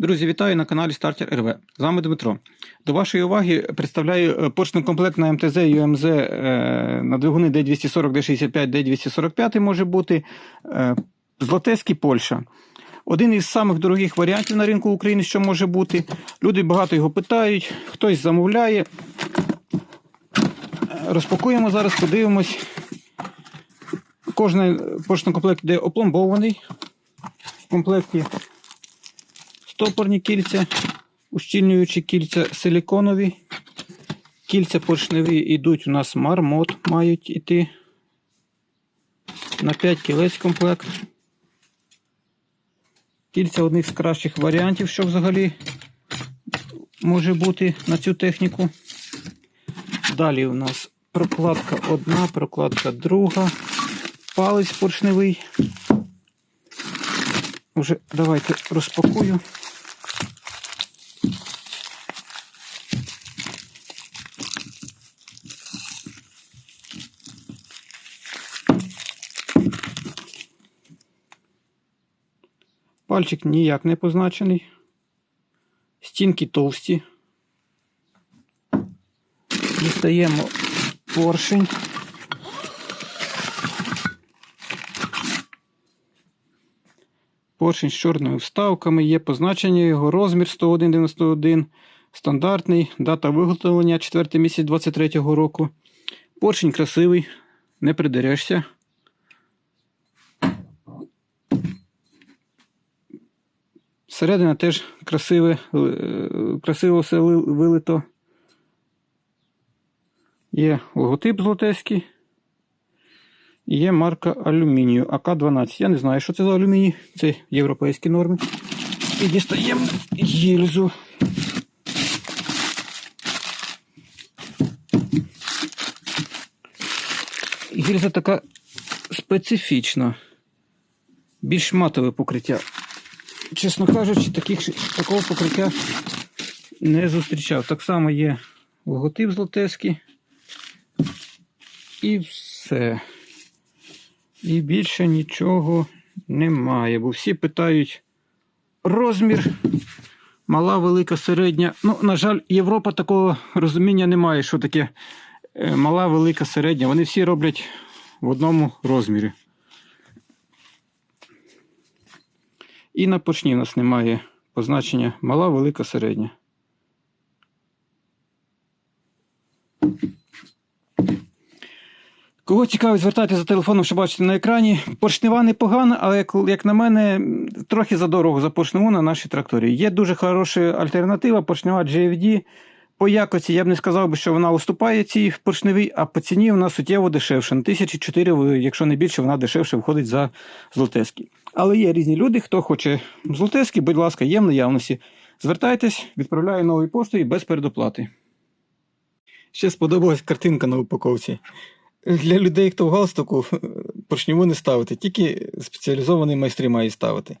Друзі, вітаю на каналі Стартер РВ. З вами Дмитро. До вашої уваги представляю е, комплект на МТЗ і ЮМЗ е, на двигуни D240, D65, D245 може бути. Е, Злотецький Польща. Один із самих дорогих варіантів на ринку України, що може бути. Люди багато його питають, хтось замовляє. Розпакуємо зараз, подивимось. Кожний почтний комплект йде опломбований. В комплекті стопорні кільця, ущільнюючі кільця силіконові. Кільця поршневі йдуть у нас мармот, мають іти. На 5 кілець комплект. Кільця одних з кращих варіантів, що взагалі може бути на цю техніку. Далі у нас прокладка одна, прокладка друга, палець поршневий. Уже давайте розпакую. Пальчик ніяк не позначений. Стінки товсті. Дістаємо поршень. Поршень з чорними вставками, є позначення його розмір 101,91, стандартний, дата виготовлення 4 місяць 23 року. Поршень красивий, не придерешся. Середина теж красиве, е, красиво все вилито. Є логотип злотецький. І Є марка алюмінію АК-12. Я не знаю, що це за алюміній. Це європейські норми. І дістаємо гільзу. Гільза така специфічна. Більш матове покриття. Чесно кажучи, таких, такого покриття не зустрічав. Так само є логотип злотецький. І все. І більше нічого немає. Бо всі питають розмір, мала, велика, середня. Ну, на жаль, Європа такого розуміння не має, що таке е, мала, велика, середня. Вони всі роблять в одному розмірі. І на поршні в нас немає позначення мала, велика, середня. Кого цікавить, звертайтеся за телефоном, що бачите на екрані. Поршнева непогана, але як, як на мене, трохи задорого за поршневу на нашій тракторі. Є дуже хороша альтернатива, поршнева GFD. По якості я б не сказав що вона уступає цій поршневій, а по ціні вона суттєво дешевша. На 1004, якщо не більше, вона дешевше виходить за злотецький. Але є різні люди, хто хоче злотецький, будь ласка, є в наявності. Звертайтесь, відправляю новою поштою без передоплати. Ще сподобалась картинка на упаковці. Для людей, хто в галстуку, поршневу не ставити, тільки спеціалізовані майстри мають ставити.